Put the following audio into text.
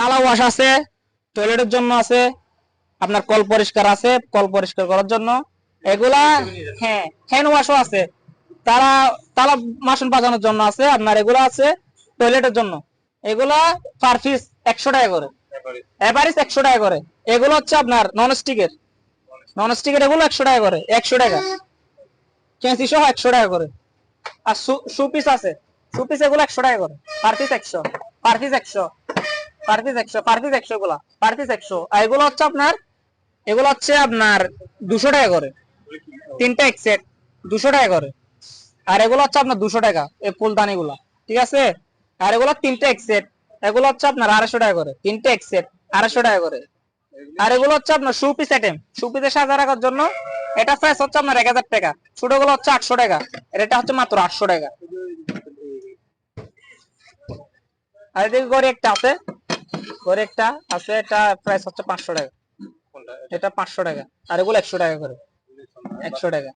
তালা ওয়াশ আছে টয়লেটের জন্য আছে, আপনার কল পরিষ্কার আছে, কল পরিষ্কার করার জন্য। এগুলা হ্যাঁ হ্যান্ড ওয়াশও আছে। তারা, তালা মাসুন বাজানোর জন্য আছে, আপনার এগুলা আছে টয়লেটের জন্য। এগুলা পার পিস একশো টাকা করে। এভারেজ একশো টাকা করে। এগুলো হচ্ছে আপনার নন স্টিকের নন স্টিকের এগুলো একশো টাকা করে, একশো টাকা। কেঁচি সহ একশো টাকা করে। আর শু পিস আছে। শু পিস এগুলো একশো টাকা করে। পার পিস একশো। পার পিস একশো। পার পিস একশো পার একশো এগুলা পার একশো। আর এগুলো হচ্ছে আপনার, এগুলো হচ্ছে আপনার দুশো টাকা করে। এক সেট দুশো টাকা করে। আর এগুলো হচ্ছে আপনার দুশো টাকা, এই ফুলদানি গুলা ঠিক আছে? আর এগুলো সেট এগুলো হচ্ছে আপনার আড়াইশো টাকা করে। এক সেট আড়াইশো টাকা করে। আর এগুলো হচ্ছে আপনার জন্য, এটা প্রাইস হচ্ছে আপনার এক হাজার টাকা। ছোটগুলো হচ্ছে আটশো টাকা এটা হচ্ছে মাত্র আটশো টাকা। আর এদিকে একটা আছে। গড়ে একটা আছে এটা প্রাইস হচ্ছে পাঁচশো টাকা। এটা পাঁচশো টাকা। আর এগুলো একশো টাকা করে। একশো টাকা।